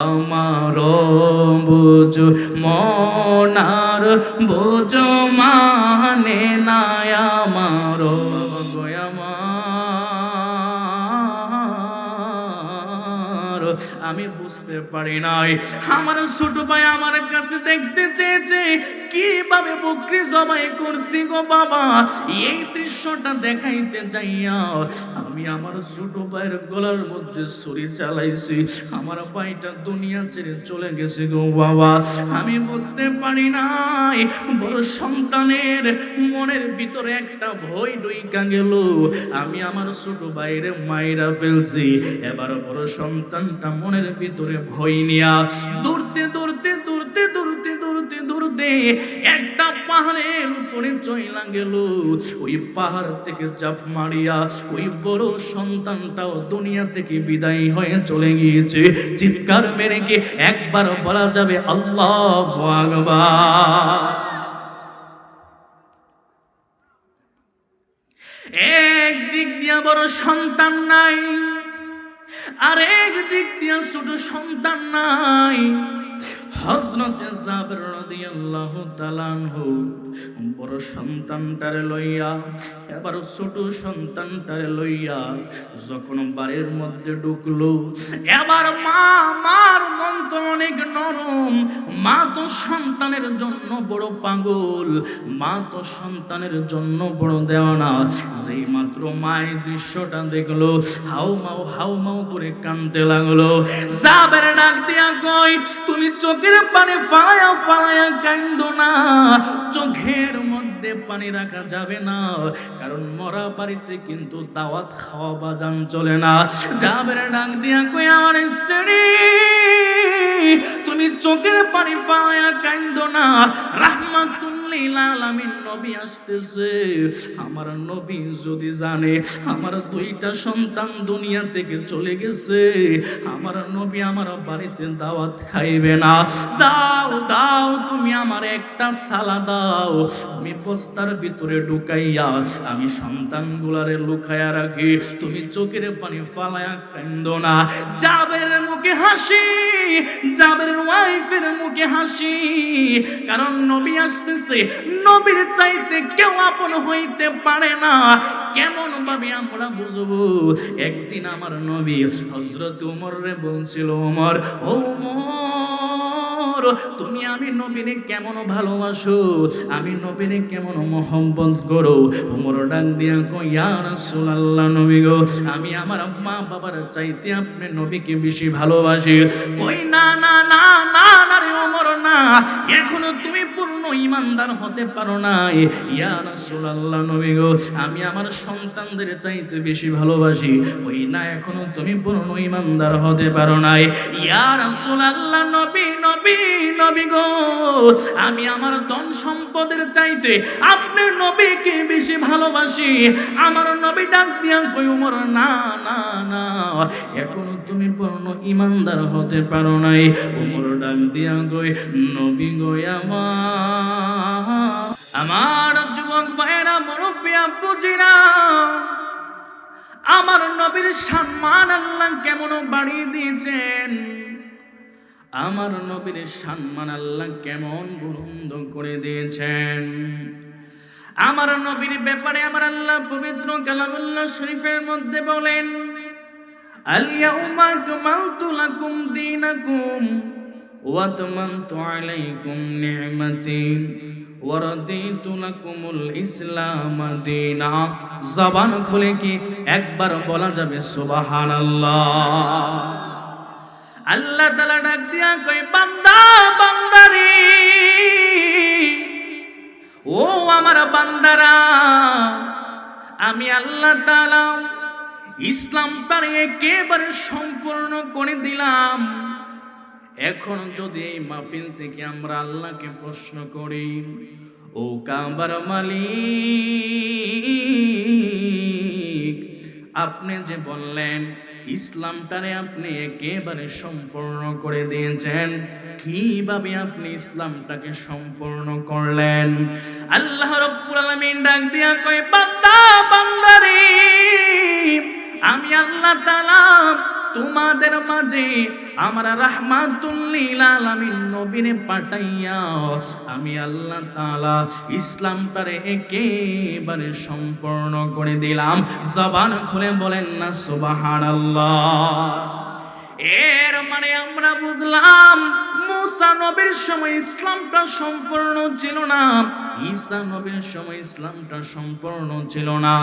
আমার বুঝ, মনার বুঝ মানে নাই আমার। আমি বুঝতে পারি নাই। আমার ছোট ভাই আমার কাছে দেখতে চেয়েছে কীভাবে বকরি জবাই করছি গো বাবা? এই দৃশ্যটা দেখাইতে যাইয়া আমি আমার ছোট ভাইয়ের গলার মধ্যে ছুরি চালাইছি। আমার ভাইটা দুনিয়া ছেড়ে চলে গেছে গো বাবা। আমি বুঝতে পারি নাই, বড় সন্তানের মনের ভিতরে একটা ভয় ডুইকা গেল। আমি আমার ছোট ভাইয়ের মায়েরা ফেলছি। এবার বড় সন্তানটা মনের ভিতরে ভয় নিয়া দৌড়তে দৌড়তে দৌড়তে দৌড়তে দৌড়তে দৌড়তে একটা পাহাড়ের উপরে চইলা গেল। ওই পাহাড় থেকে চাপ মারিয়া ওই বড় সন্তানটাও দুনিয়া থেকে বিদায় হয়ে চলে গিয়েছে। চিৎকার মেরে কি একবার বলা যাবে আল্লাহ আকবার। এক দিক দিয়া বড় সন্তান নাই আর এক দিক দিয়া ছোট সন্তান নাই। হজরতে জাবের রাদিয়াল্লাহু তাআলা আনহু বড় সন্তানটারে লইয়া, এবার ছোট সন্তানটারে লইয়া যখন বাড়ির মধ্যে ঢুকলো, এবার মা, মার মন তো অনেক নরম। মা তো সন্তানের জন্য বড় পাগল, মা তো সন্তানের জন্য বড় দেওয়ানা। যেই মাত্র মায়ের দৃশ্যটা দেখল, হাউ মাউ হাউ মাউ করে কানতে লাগল। জাবের ডাক দিয়া কই তুমি চোখের পানি ফায়া ফায়া কান্দ না চোখের মধ্যে পানি রাখা যাবে না। কারণ মরা বাড়িতে কিন্তু দাওয়াত খাওয়া বাজান চলে না। জাবের ডাক দিয়া কই আমার স্ত্রী, তুমি চোখের পানি ফালায়া কান্দো না। রাহমাতুল্লিল আলামিন নবী আসতেছে। আমার নবী যদি জানে, আমার দুইটা সন্তান দুনিয়া থেকে চলে গেছে। আমার নবী আমার বাড়িতে দাওয়াত খাইবে না। দাও দাও, তুমি আমার একটা সালা দাও। আমি বস্তার ভিতরে ঢুকাইয়া আমি সন্তানগুলারে লুকায়া রাখি। তুমি চোখের পানি ফালায়া কান্দো না। জাবের মুখে হাসি, জাবের ওয়াইফের মুখে হাসি। কারণ নবী আসতেছে, নবীর চাইতে কেউ আপন হইতে পারে না। কেমন ভাবে আমরা বুঝব? একদিন আমার নবী হজরত উমর রে বলছিল, উমর, ও উমর তুমি আমি নবীনে কেমন ভালোবাসো? আমি নবীনে কেমন মহব্বত করো? উমর ডাক দিয়া কো ইয়া রাসূলুল্লাহ নবী গো, আমি আমার মা বাবার চাইতে আপনি নবীকে বেশি ভালোবাসি। ওই না না না না না রে উমর, না। এখনও তুমি ইমানদার হতে পারো নাই ইয়া রাসূলুল্লাহ নবী গো, আমি আমার সন্তানদের চাইতে বেশি ভালোবাসি। ওই না, এখনও তুমি পূর্ণ ইমানদার হতে পারো নাই ইয়া রাসূলুল্লাহ নবী নবী নবী গো, আমি আমার ধন সম্পদের চাইতে আপনার নবীকে বেশি ভালোবাসি। আমার নবী ডাক দিয়া কই উমর, না না না, এখনও তুমি পূর্ণ ইমানদার হতে পারো নাই উমর ডাক দিয়া কই নবী গো আমার আমার যুবক ভাইরা মুরব্বী আব্বুজিরা, আমার নবীর সম্মান আল্লাহ কেমন বাড়িয়ে দিয়েছেন? আমার নবীর সম্মান আল্লাহ কেমন বুলন্দ করে দিয়েছেন? আমার নবীর ব্যাপারে আমার আল্লাহ পবিত্র কালামুল্লাহ শরীফের মধ্যে বলেন আলিয়া আলিয়াউমা আকমালতু লাকুম দীনাকুম। তামামতু আলাইকুম নি'মাতি ওয়ারাদিতু লাকুমুল ইসলাম দীনা জবান খুলে কি একবার বলা যাবে সুবহানাল্লাহ? আল্লাহ তালা ডাক দিয়া কই বান্দা, বান্দারি। ও আমার বান্দারা, আমি আল্লাহ তালা ইসলাম তার একেবারে সম্পূর্ণ করে দিলাম। এখন যদি এই মাহফিল থেকে আমরা আল্লাহকে প্রশ্ন করি, ও কাবার মালিক, আপনি যে বললেন, ইসলামটারে আপনি একেবারে সম্পূর্ণ করে দিয়েছেন, কীভাবে আপনি ইসলামটাকে সম্পূর্ণ করলেন? আল্লাহ রব্বুল আলামিন ডাক দিয়া কয়, বান্দা, বান্দারে, আমি আল্লাহ তাআলা তোমাদের মাঝে আমার রাহমাতুল্লিল নবীরে পাঠাইয়া আমি আল্লাহ তাআলা ইসলামটারে একেবারে সম্পূর্ণ করে দিলাম। জবান খুলে বলেন না সুবহানাল্লাহ। এর মানে আমরা বুঝলাম, মুসা নবীর সময় ইসলামটা সম্পূর্ণ ছিল না। ঈসা নবীর সময় ইসলামটা সম্পূর্ণ ছিল না।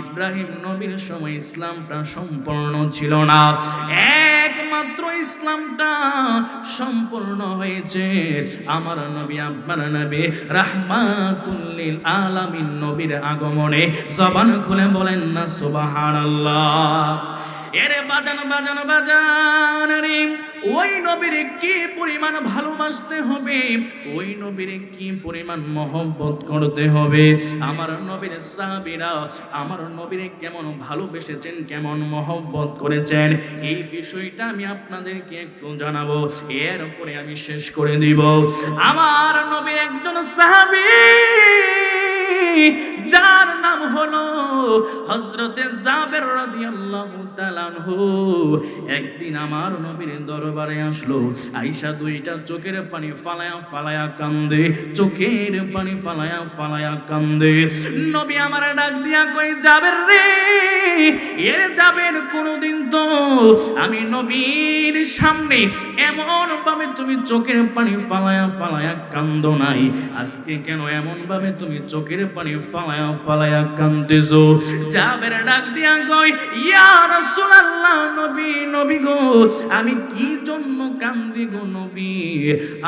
ইব্রাহিম নবীর সময় ইসলামটা সম্পূর্ণ ছিল না। একমাত্র ইসলামটা সম্পূর্ণ হয়েছে আমার নবী আপনার নবী রাহমাতুল্লিল আলামিন নবীর আগমনে। জবান খুলে বলেন না, সুবহানাল্লাহ। এরে বাজান বাজান বাজান রে, ওই নবীর কি পরিমাণ ভালোবাসতে হবে? ওই নবীর কি পরিমাণ মহব্বত করতে হবে? আমার নবীর সাহাবীরা আমার নবীর কেমন ভালোবেসেছেন, কেমন মহব্বত করেছেন? এই বিষয়টা আমি আপনাদেরকে একটু জানাব। এর এরপরে আমি শেষ করে দিব। আমার নবীর একজন সাহাবী। যার নাম হলো হজরতে জাবের রাদিয়াল্লাহু তাআলা আনহু। একদিন আমার নবীর দরবারে আসলো আয়েশা দুইটা চোখের পানি ফালায়া ফালায়া কান্দে, চোখের পানি ফালায়া ফালায়া কান্দে। নবী আমার ডাক দিয়া কই যাবের রে, এর যাবেন কোনোদিন তো আমি নবীর সামনে এমন ভাবে তুমি চোখের পানি ফালায়া ফালায়া কান্দ নাই। আজকে কেন এমন ভাবে তুমি চোখের পানি ফালায়া ফালায়া কান্দেছো। জাবের ডাক দিয়া কই ইয়া রাসূলুল্লাহ নবী নবী গো, আমি কি জন্য কান্দি গো নবী?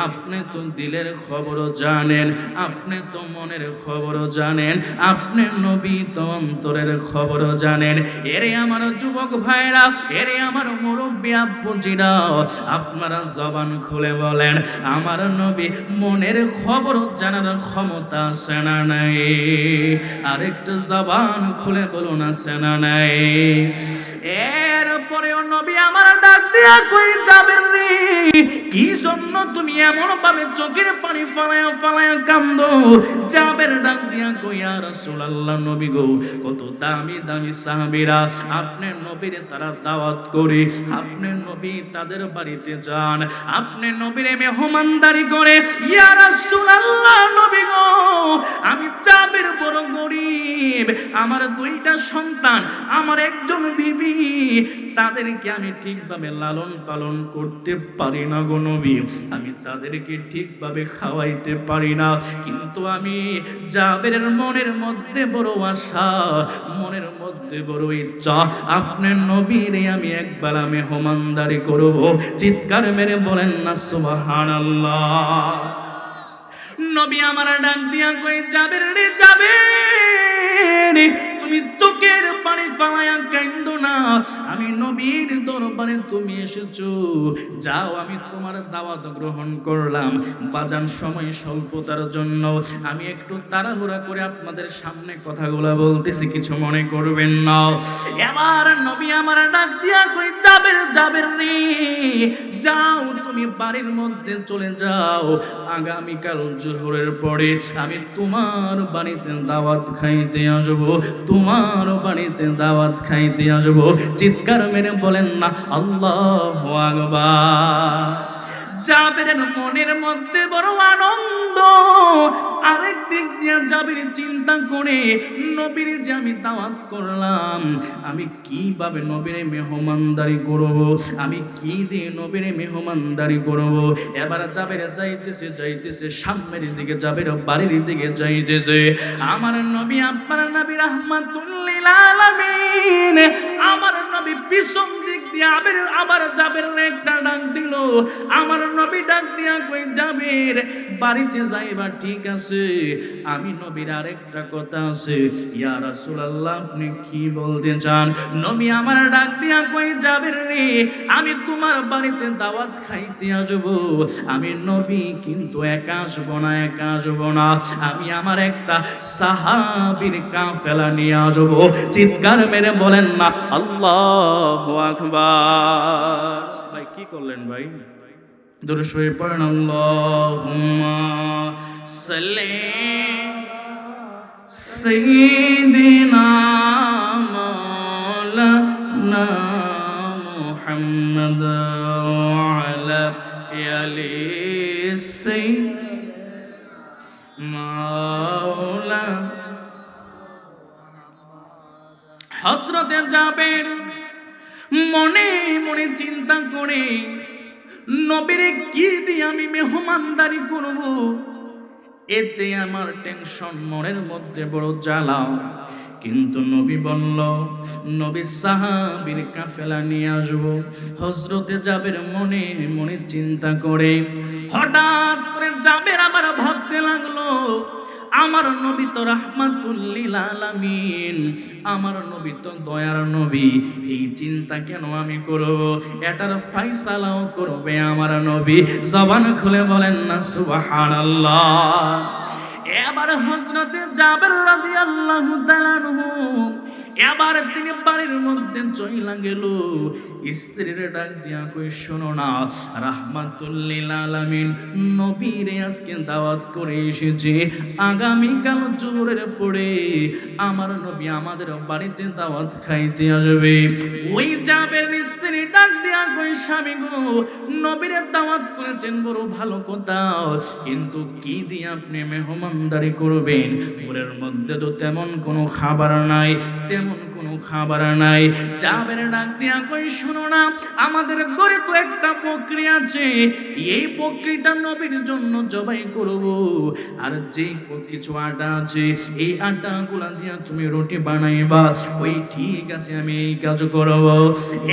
আপনি তো দিলের খবর জানেন, আপনি তো মনের খবর জানেন, আপনি নবী তো অন্তরের খবর জানেন। এরে আমার যুবক ভাইরা, এরে আমার মুরব্বী আব্বুজিরা, আপনারা জবান খুলে বলেন, আমার নবী মনের খবর জানার ক্ষমতা আছে না নাই? আরেকটা জবান খুলে বলুন, আছে না নাই? এরপরেও নবী আমার ডাক দিয়া কই যাবেন রে? কি জন্য তুমি এমন ভাবে চোখের পানি ফালায়া ফালায়া কান্দ? যাবের ডাক দিয়া কই আর রাসূলুল্লাহ, নবী গো, কত দামি দামি সাহাবীরা আপনার নবীরে তারা দাওয়াত করে আপনার নবী তাদের বাড়িতে যান, আপনি নবীরে মেহমানদারি করে, ইয়া রাসূলুল্লাহ, নবী গো, আমি চাবের বড় গরিব, আমার দুইটা সন্তান, আমার একজন বিবি তাদেরকে আমি ঠিকভাবে লালন পালন করতে পারি না গো নবী। আমি তাদেরকে ঠিকভাবে খাওয়াইতে পারি না। কিন্তু আমি জাবের মনের মধ্যে বড় আশা, মনের মধ্যে বড় ইচ্ছা আপনার নবীরে আমি একবার আমি হোমানদারি করব। চিৎকার মেরে বলেন না, সুবহানাল্লাহ। নবী আমার ডাক দিয়া কই যাবে রে যাবে তুমি চোখের পানি ফালায়া কাইন্দ না। আমি নবীর দরবারে তুমি এসেছ। যাও, আমি তোমার দাওয়াত গ্রহণ করলাম। বাজান সময় স্বল্পতার জন্য। আমি একটু তাড়াহুড়া করে আপনাদের সামনে কথাগুলো বলতেছি, কিছু মনে করবেন না। এবার নবী আমার ডাক দিয়া কই যাবের যাবের রে যাও, তুমি বাড়ির মধ্যে চলে যাও। আগামীকাল জোহরের পরে আমি তোমার বাড়িতে দাওয়াত খাইতে আসব, তোমার বাড়িতে দাওয়াত খাইতে আসব। চিৎকার মেরে বলেন না, আল্লাহ আকবার। জাবের মনের মধ্যে বড় আনন্দ। আরেক দিক দিয়ে জাবির চিন্তা করে নবীর যে আমি দাওয়াত করলাম, আমি কীভাবে নবীরে মেহমানদারি করব, আমি কি দিয়ে নবীরে মেহমানদারি করব? এবার জাবের যাইতেছে যাইতেছে, সামনের দিকে, জাবের বাড়ির দিকে যাইতেছে। আমার নবী আপনার নবী রাহমাতুল্লিল আলামিন, আমার নবী পিছন আবার জাবের একটা ডাক দিল। আমার নবী ডাক দিয়া কই, জাবের, বাড়িতে যাইবা ঠিক আছে? আমি নবীর কথা আছে। ইয়া রাসূলুল্লাহ, আপনি কি বলতে চান? নবী আমার ডাক দিয়া কই, জাবের রে, আমি তোমার বাড়িতে দাওয়াত খাইতে আসব। আমি নবী কিন্তু একা আসব না, একা আসব না। আমি আমার একটা সাহাবীর কাফেলা নিয়ে আসব। চিৎকার মেরে বলেন না, আল্লাহু আকবার। আকবার ভাই, কি করলেন ভাই? দুরুদ শরীফ আল্লাহুম্মা সাল্লি সাইয়্যিদিনা মাওলানা মুহাম্মদ আলা আলি সাইয়্যিদ মাওলানা হযরতে জাবের মনে মনে চিন্তা করে, নবীরে কি দিয়ে আমি মেহমানদারি করব? এতে আমার টেনশন মনের মধ্যে বড় জ্বালা কিন্তু নবী বলল, নবী সাহাবীর কাফেলা নিয়ে আসব। হজরতে যাবের মনে মনে চিন্তা করে, হঠাৎ করে যাবের আবার ভাবতে লাগল আমার নবী তো রাহমাতুল্লিল আলামিন। আমার নবী তো দয়ার নবী। এই চিন্তা কেন আমি করব? এটার ফাইসালাও করবে আমার নবী। জবান খুলে বলেন না, সুবহানাল্লাহ। এবার হজরতে জাবের রাদিয়াল্লাহু তাআলা এবার তিনি বাড়ির মধ্যে চইলা গেল। স্ত্রীর ডাক দিয়া কই শোনো না, রাহমাতুল্লিল আলামিন, নবীরে আজকে দাওয়াত করে এসেছে। আগামীকাল জোহরের পরে আমার নবী আমাদের বাড়িতে দাওয়াত খাইতে আসবে। ওই যাবের স্ত্রী ডাক দিয়া কই স্বামী গো, নবীরে দাওয়াত করেছেন, বড় ভালো কথা। কিন্তু কি দিয়ে আপনি মেহমানদারি করবেন? ওরের মধ্যে তো তেমন কোনো খাবার নাই, তেমন এমন কোনো খাবার নাই। যাবের ডাক দিয়া কই শোনো না, আমাদের ঘরে তো একটা বকরি আছে। এই বকরিটা নবীর জন্য জবাই করব। আর যে কিছু আটা আছে, এই আটা গুলা দিয়া তুমি রুটি বানাইবা। ওই ঠিক আছে, আমি এই কাজ করব।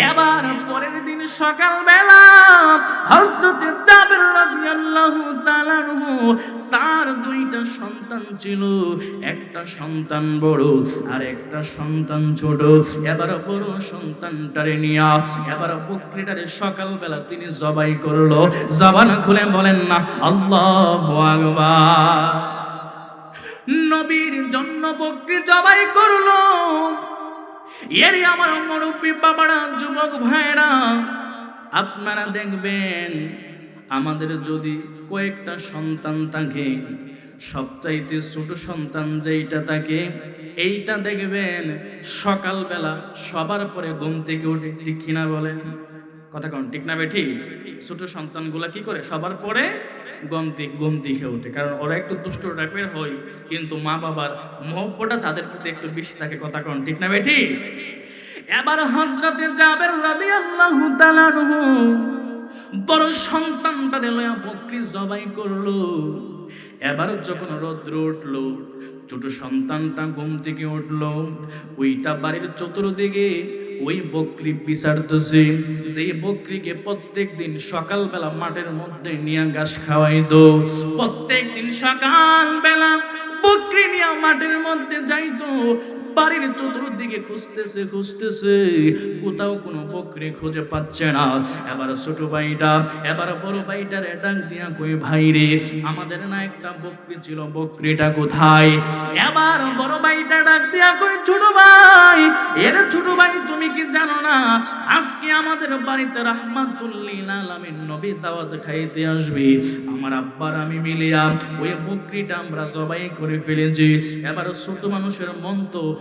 এবার পরের দিন সকাল বেলা হযরতে জাবের রাদিয়াল্লাহু তাআলা তার দুইটা সন্তান ছিল। একটা সন্তান বড় আর একটা সন্তান ছোট, এবার বড় সন্তানটারে নিয়া, এবার বকরিটারে সকালবেলা তিনি জবাই করল। জবান খুলে বলেন না, আল্লাহ নবীর জন্য বকরি জবাই করল। এরই আমার মুরব্বী বাবারা, যুবক ভাইরা আপনারা দেখবেন, আমাদের যদি কয়েকটা সন্তান থাকে সবচাইতে ছোট সন্তান যেইটা থাকে এইটা দেখবেন সকালবেলা সবার পরে ঘুম থেকে উঠে, ঠিক কিনা বলেন? কথা কন, ঠিক না বেঠি? ছোট সন্তানগুলা কি করে? সবার পরে গম দি- ঘুম দিকে ওঠে কারণ ওরা একটু দুষ্ট টাইপের হয়, কিন্তু মা বাবার মহব্বটা তাদের প্রতি একটু বেশি থাকে। কথা কন, ঠিক না বেঠি? এবার হজরতে যাবের তাআলা আনহু বড় সন্তানটারে লয়া বকরি জবাই করল। এবার যখন রৌদ্র উঠল, ছোট সন্তানটা ঘুম থেকে উঠল। ওইটা বাড়ির চতুর্দিকে ওই বকরি বিচারতেছে সেই বকরিকে প্রত্যেক দিন সকালবেলা মাঠের মধ্যে নিয়ে ঘাস খাওয়াইতো। প্রত্যেক দিন সকালবেলা বকরি নিয়ে মাঠের মধ্যে যাইতো। বাড়ির চতুর্দিকে খুঁজতেছে খুঁজতেছে। কোথাও কোনো বকরি খুঁজে পাচ্ছে না। এবার ছোট ভাইটা, এবার বড় ভাইটার ডাক দিয়া কই ভাই রে, আমাদের না একটা বকরি ছিল, বকরিটা কোথায়? এবার বড় ভাইটা ডাক দিয়া কই ছোট ভাই, এর ছোট ভাই, তুমি কি জানো না? আজকে আমাদের বাড়িতে রাহমাতুল্লিল আলামিন নবী দাওয়াত খাইতে আসবে। আমার আব্বার আমি মিলিয়া ওই বকরিটা আমরা সবাই করে ফেলেছি। এবার ছোট মানুষের মন তো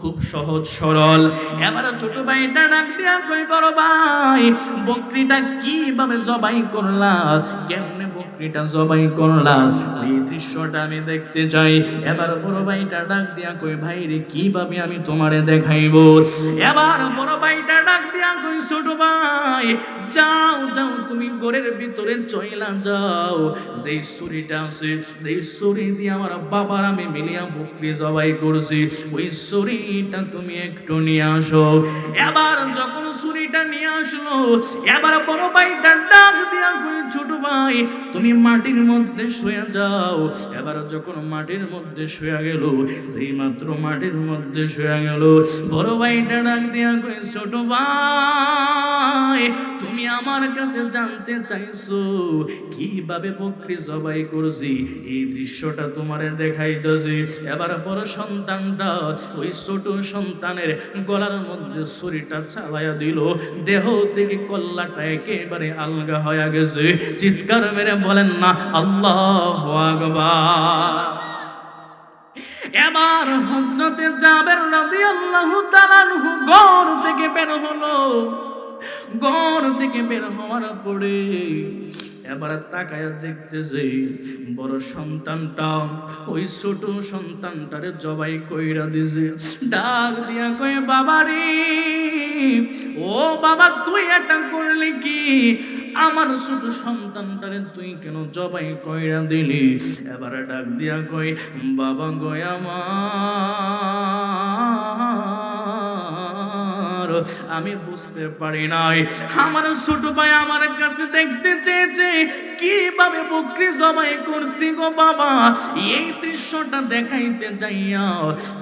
খুব সহজ সরল। এবার ছোট ভাইটা ডাক দিয়া কই বড় ভাই, বকরিটা কীভাবে জবাই করলা? কেমনে বকরিটা জবাই করলা? এই দৃশ্যটা আমি দেখতে চাই। এবার বড় ভাইটা ডাক দিয়া কই ভাই রে, কীভাবে আমি তোমারে দেখাইবো? এবার বড় ভাইটা ডাক দিয়া কই ছোট ভাই, যাও যাও, তুমি ঘরের ভিতরে চইলা যাও। যেই ছুরিটা আছে, যেই ছুরি দিয়ে আমার বাবার আমি মিলিয়া বকরি জবাই করছি, ওই ছুরিটা তুমি একটু নিয়ে আসো। এবার যখন ছুরিটা নিয়ে আসলো, এবার বড় ভাইটা ডাক দিয়া কই ছোট ভাই, তুমি মাটির মধ্যে শুয়ে যাও। এবার যখন মাটির মধ্যে শুয়ে গেল, সেই মাত্র মাটির মধ্যে শুয়ে গেল। বড় ভাইটা ডাক দিয়া কই ছোট ভাই, তুমি আমার কাছে জানতে চাইছো, কীভাবে বকরি জবাই করছি? এই দৃশ্যটা তোমারে দেখাইতেছি। এবার পর সন্তানটা ওই ছোট সন্তানের গলার মধ্যে ছুরিটা চালাইয়া দিল। দেহ থেকে কল্লাটা একেবারে আলগা হয়ে গেছে। চিৎকার মেরে বলেন, না, আল্লাহ এবার হজরতে জাবের রাদিয়াল্লাহু তাআলা আনহু ঘর থেকে বের হলো। ঘর থেকে বের হওয়ার পরে এবার তাকায় দেখতে দেখতেছে, বড় সন্তানটা ওই ছোট সন্তানটারে জবাই কইরা দিছে। ডাক দিয়া কয়ে, বাবারে, ও বাবা, তুই এটা করলি কি? আমার ছোট সন্তানটারে তুই কেন জবাই কইরা দিলি? এবার ডাক দিয়া কই বাবা গয় আমার আমি বুঝতে পারি নাই। আমার ছোট ভাই আমার কাছে দেখতে চেয়েছে, কীভাবে বকরি জবাই করছি গো বাবা? এই দৃশ্যটা দেখাইতে যাইয়া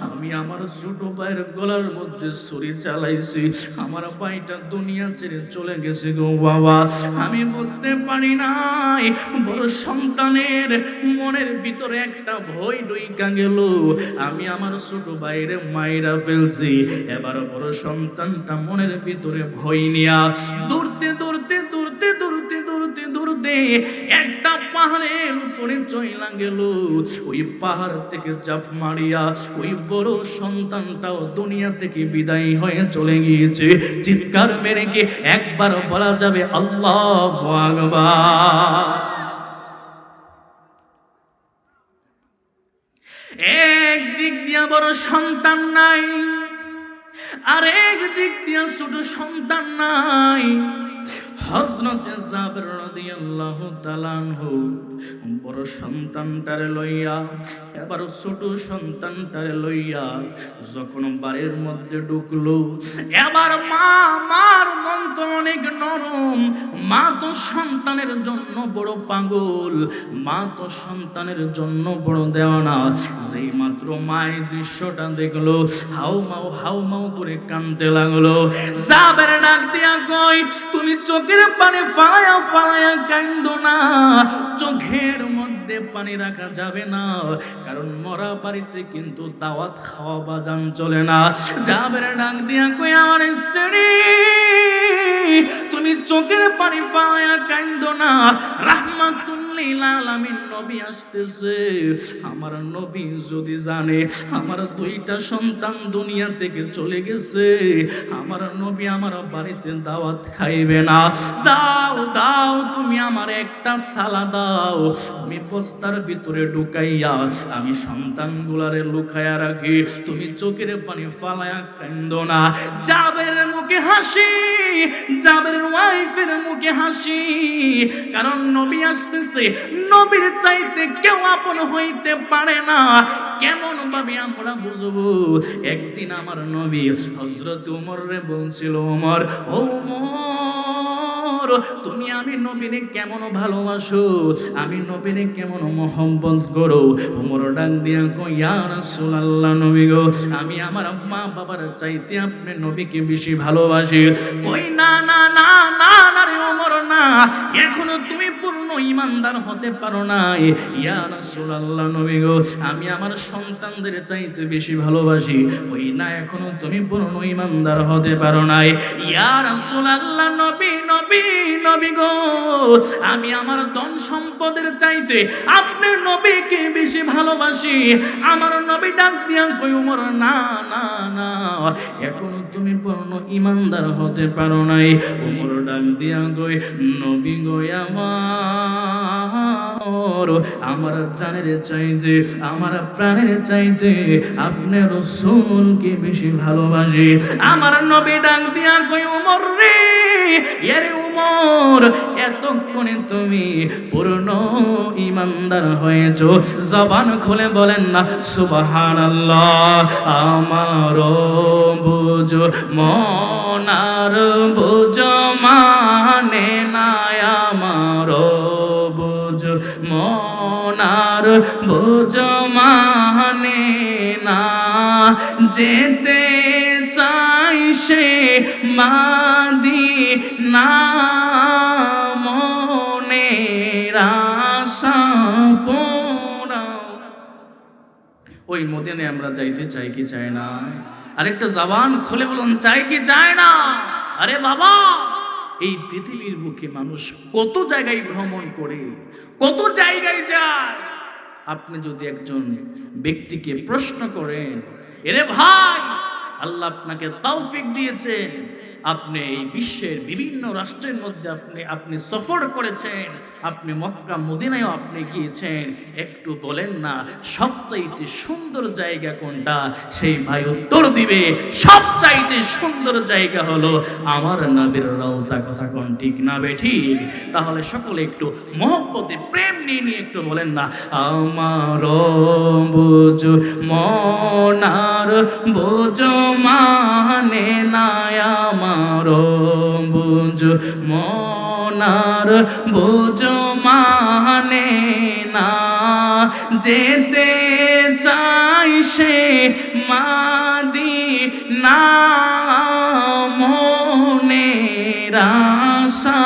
আমি আমার ছোট ভাইয়ের গলার মধ্যে ছুরি চালাইছি। আমার ভাইটা দুনিয়া ছেড়ে চলে গেছে গো বাবা। আমি বুঝতে পারি নাই। বড় সন্তানের মনের ভিতরে একটা ভয় ডইকা গেল। আমি আমার ছোট ভাইয়ের মায়েরা ফেলছি। এবার বড় সন্তানটা মনের ভিতরে ভয় নিয়া দৌড়তে দৌড়তে দৌড়তে দৌড়তে দৌড়তে দৌড়তে একটা পাহাড়ের উপরে চইলা গেল। ওই পাহাড় থেকে চাপ মারিয়া ওই বড় সন্তানটাও দুনিয়া থেকে বিদায় হয়ে চলে গিয়েছে। চিৎকার মেরে কি একবার বলা যাবে? আল্লাহ আকবার। এক দিক দিয়া বড় সন্তান নাই। আর এক দিক দিয়া ছোট সন্তান নাই। হজরতে জাবের রাদিয়াল্লাহু তাআলা আনহু বড় সন্তানটারে লইয়া, এবার ছোট সন্তানটারে লইয়া যখন বাড়ির মধ্যে ঢুকলো, এবার মা, মার মন তো অনেক নরম। মা তো সন্তানের জন্য বড় পাগল। মা তো সন্তানের জন্য বড় দেওয়ানা। সেই মাত্র মায়ের দৃশ্যটা দেখল হাউ মাউ হাউ মাউ করে কানতে লাগল। জাবের ডাক দিয়া কই তুমি চোখের পানে ফায়া ফায়া কান্দনা না চোখের মধ্যে পানি রাখা যাবে না। কারণ মরা বাড়িতে কিন্তু দাওয়াত খাওয়া বাজান চলে না। জাবের ডাক দিয়া কই আমার স্ত্রী, তুমি চোখের পানি ফালায়া কান্দো না। আলামিন, নবী আসতেছে। আমার নবী যদি জানে, আমার দুইটা সন্তান দুনিয়া থেকে চলে গেছে। আমার নবী আমার বাড়িতে দাওয়াত খাইবে না। দাও দাও, তুমি আমার একটা সালা দাও। আমি বস্তার ভিতরে ঢুকাইয়া আমি সন্তানগুলারে লুকায়া রাখি। তুমি চোখের পানি ফালায়া কান্দ না। জাবের মুখে হাসি, জাবের ওয়াইফের মুখে হাসি। কারণ নবী আসতেছে, নবীর চাইতে কেউ আপন হইতে পারে না। কেমন ভাবে আমরা বুঝব? একদিন আমার নবী হজরত উমর রে বলছিল, উমর, ও উমর তুমি আমি নবীনে কেমন ভালোবাসো? আমি নবীনে কেমন মোহব্বত করো? উমর ডাক দিয়া কই ইয়া রাসূলুল্লাহ নবী গো, আমি আমার মা বাবার চাইতে আপনি নবীকে বেশি ভালোবাসি। ওই না না না না না রে ওমর না। এখনও তুমি পূর্ণ ইমানদার হতে পারো নাই। ইয়া রাসূলুল্লাহ নবী গো, আমি আমার সন্তানদের চাইতে বেশি ভালোবাসি। ওই না, এখনও তুমি পূর্ণ ইমানদার হতে পারো নাই। ইয়া রাসূলুল্লাহ নবী নবী নবী গো, আমি আমার ধন সম্পদের চাইতে আপনার নবীকে বেশি ভালোবাসি। আমার নবী ডাক দিয়া কই উমর, না না না, এখনও তুমি পূর্ণ ইমানদার হতে পারো নাই। উমর ডাক দিয়া কই নবী গো, আমার আমার জানের চাইতে, আমার প্রাণের চাইতে আপনার রসুলকে বেশি ভালোবাসি। আমার নবী ডাক দিয়া কই উমর রে, এরে উমর, এতক্ষণে তুমি পূর্ণ ইমানদার হয়েছ। জবান খুলে বলেন না সুবাহান আমার বুঝ, মনার বুঝ মানে না আমার বুঝ, মনার বুঝ মানে না, যেতে সে মাদি না আশা ওই মদিনে আমরা যাইতে চাই কি চাই না? আরেকটা জবান খুলে বলুন, চাই কি চায় না? আরে বাবা, এই পৃথিবীর বুকে মানুষ কত জায়গায় ভ্রমণ করে, কত জায়গায় যায়। আপনি যদি একজন ব্যক্তিকে প্রশ্ন করেন, এরে ভাই আল্লাহ আপনাকে তৌফিক দিয়েছেন আপনি এই বিশ্বের বিভিন্ন রাষ্ট্রের মধ্যে আপনি আপনি সফর করেছেন। আপনি মক্কা, মদিনায়ও আপনি গিয়েছেন। একটু বলেন না, সবচাইতে সুন্দর জায়গা কোনটা? সেই ভাই উত্তর দিবে, সবচাইতে সুন্দর জায়গা হলো আমার নবীর রওজা। কথা কোন ঠিক না বে ঠিক? তাহলে সকলে একটু মহব্বতে, প্রেম নিয়ে নিয়ে একটু বলেন না, আমার বুঝ, মনার বুঝ মানে না আমার বুঝ, মনার বুঝ মানে না। যেতে চাই সে মাদি না মনের আশা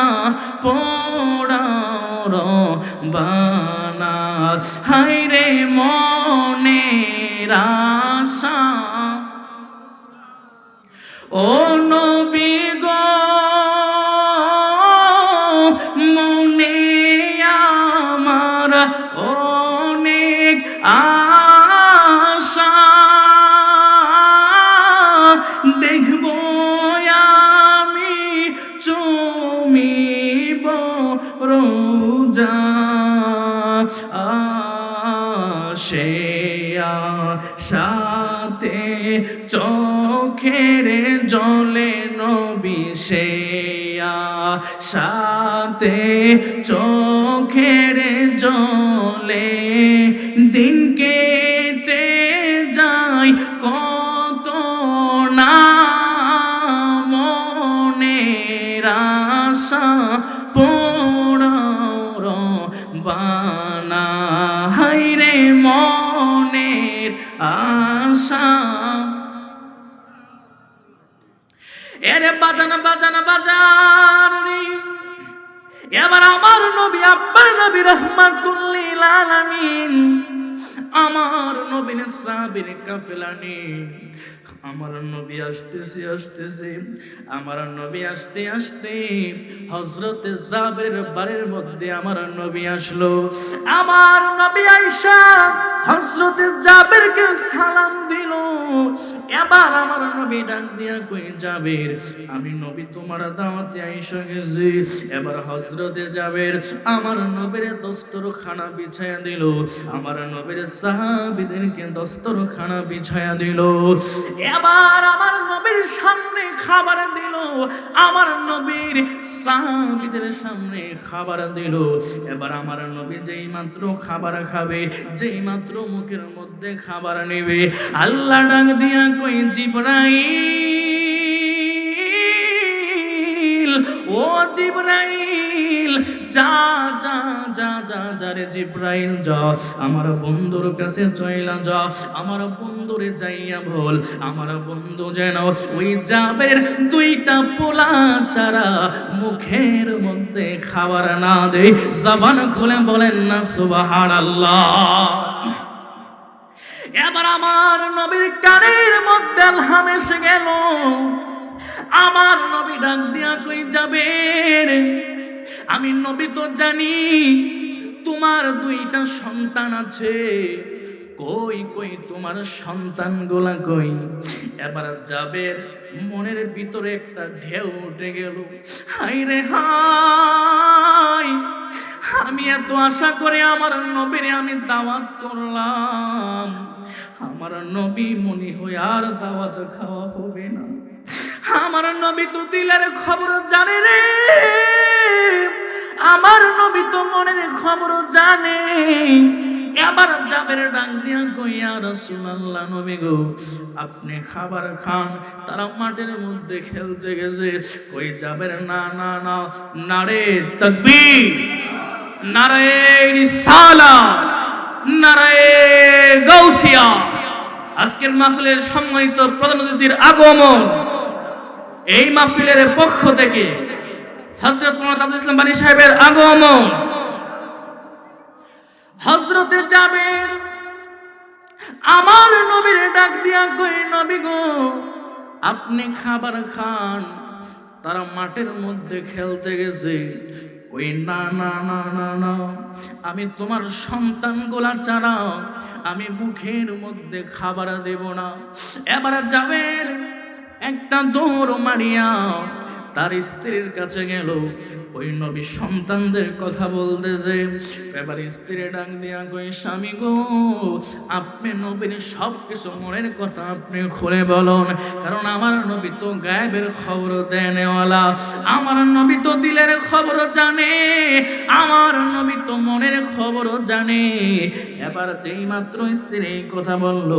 পোড়ার বানা। হাইরে মনের আশা ও নবী সাথে চোখের জলে দিন কেটে যায় কত না মনের আশা পোড়ার বানা হাইরে মনের আশা বাজান বাজান বাজান এবার আমার নবী আব্বার নবী রহমাতুল্লিল আলামিন আমার নবীন সাবির কাফেলানি আমার নবী আসতেছে আসতেছে। আমার নবী আসতে আসতে হজরতে জাবের বাড়ির মধ্যে আমার নবী আসলো। আমার নবী আইসা হজরতে জাবেরকে সালাম দিল। এবার আমার নবী ডাক দিয়া কই জাবের, আমি নবী তোমার দাওয়াতে আইসা গেছি। এবার হজরতে জাবের আমার নবীর দস্তর খানা বিছায়া দিল। আমার নবীর সাহাবিদেরকে দস্তর খানা বিছায়া দিল। এবার আমার নবীর সামনে খাবার দিল, আমার নবীর সাহাবিদের সামনে খাবার দিল। এবার আমার নবী যেই মাত্র খাবার খাবে, যেই মাত্র মুখের মধ্যে খাবার নেবে, আল্লাহ ডাক দিয়া কই, জিব্রাইল, ও জিব্রাইল যা যা যা যা যা রে জিব্রাইল, যা। আমার বন্ধুর কাছে চইলা যা। আমার বন্ধুরে যাইয়া বল। আমার বন্ধু যেন ওই জাবের দুইটা পোলা চারা মুখের মধ্যে খাবার না দে জবান খুলে বলেন না, সুবহানাল্লাহ। এবার আমার নবীর কানের মধ্যে আলহাম এসে গেল। আমার নবী ডাক দিয়া কই যাবে আমি নবী তো জানি, তোমার দুইটা সন্তান আছে। কই কই, তোমার সন্তান গোলা কই? এবার যাবে, মনের ভিতরে একটা ঢেউ উঠে গেল। হাই রে হাই আমি এত আশা করে আমার নবীরে আমি দাওয়াত করলাম। আমার নবী মনে হয় আর দাওয়াত খাওয়া হবে না। আমার নবী তো দিলের খবর জানে রে। আমার নবী তো মনের খবর জানে। এবার যাবের ডাক দিয়া কইয়া রাসূলুল্লাহ, নবী গো, আপনি খাবার খান। তারা মাঠের মধ্যে খেলতে গেছে। কই যাবের না না না, নারে তাকবীর, নারে রিসালা নারে গাউসিয়া। আজকের মাহফিলের সম্মানিত প্রধান অতিথির আগমন এই মাহফিলের পক্ষ থেকে হজরত মোহাম্মদ ইসলাম বানী সাহেবের আগমন। হজরতে যাবেন আমার নবীর ডাক দিয়া কই নবী গো, আপনি খাবার খান, তারা মাঠের মধ্যে খেলতে গেছে। ওই না না না না না, আমি তোমার সন্তানগুলা ছাড়া আমি মুখের মধ্যে খাবার দেব না। এবার যাবেন একটা দৌড় মারিয়া তার স্ত্রীর কাছে গেল। ওই নবী সন্তানদের কথা বলতে যে এবার স্ত্রী ডাক দিয়া কই স্বামী গো, আপনি নবীর সব কিছু মনের কথা আপনি খুলে বলুন। কারণ আমার নবী তো গায়েবের খবর দেনেওয়ালা। আমার নবী তো দিলের খবর জানে। আমার নবী তো মনের খবর জানে। এবার যেই মাত্র স্ত্রী কথা বলল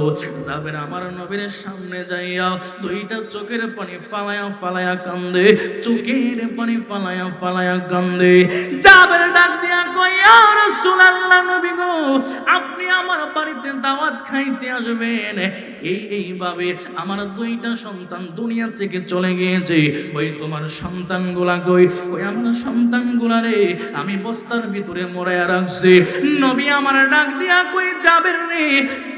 যাবেন আমার নবীর সামনে যাইয়া দুইটা চোখের পানি ফালায়া ফালায়া কান্দে। চোখের পানি ফালায়া ফালায়া কান্দে যাবেন ডাক দিয়া কইয়া রাসূলুল্লাহ নবী গো, আপনি আমার বাড়িতে দাওয়াত খাইতে আসবেন। এই এইভাবে আমার দুইটা সন্তান দুনিয়া থেকে চলে গিয়েছে। ওই তোমার সন্তানগুলা কই? কই আমার সন্তানগুলা রে, আমি বস্তার ভিতরে মরাইয়া রাখছি। নবী আমার ডাক দিয়া কই যাবেন রে,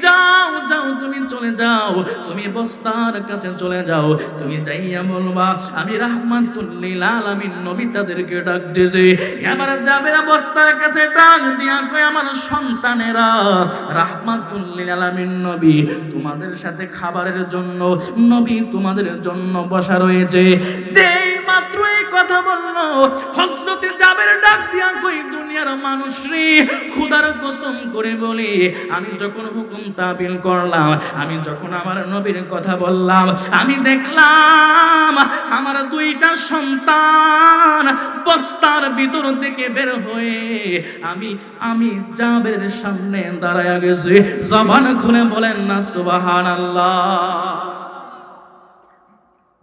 যাও যাও, তুমি চলে যাও, তুমি বস্তার কাছে চলে যাও, তুমি যাইয়া বলবা, আমি রাহমাতুল্লিল আলামিন নবী তাদেরকে ডাক দিয়েছে এবার না বস্তার কাছে ডাক দিয়া কই আমার সন্তানেরা রাহমাতুল্লিল আলামিন নবী, তোমাদের সাথে খাবারের জন্য, নবী তোমাদের জন্য বসা রয়েছে। যেই মাত্র এই কথা বলল। হজরতে যাবের ডাক দিয়া কই, দুনিয়ার মানুষ রে খুদার কসম করে বলি, আমি যখন হুকুম তাবিল করলাম, আমি যখন আমার নবীর কথা বললাম, আমি দেখলাম আমার দুইটা সন্তান বস্তার ভিতর থেকে বের হয়ে আমি আমি জাবের সামনে দাঁড়ায় গেছি। জবান খুলে বলেন না সুবাহান আল্লাহ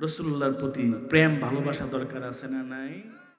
রসুল্লাহর প্রতি প্রেম ভালোবাসা দরকার আছে না নাই?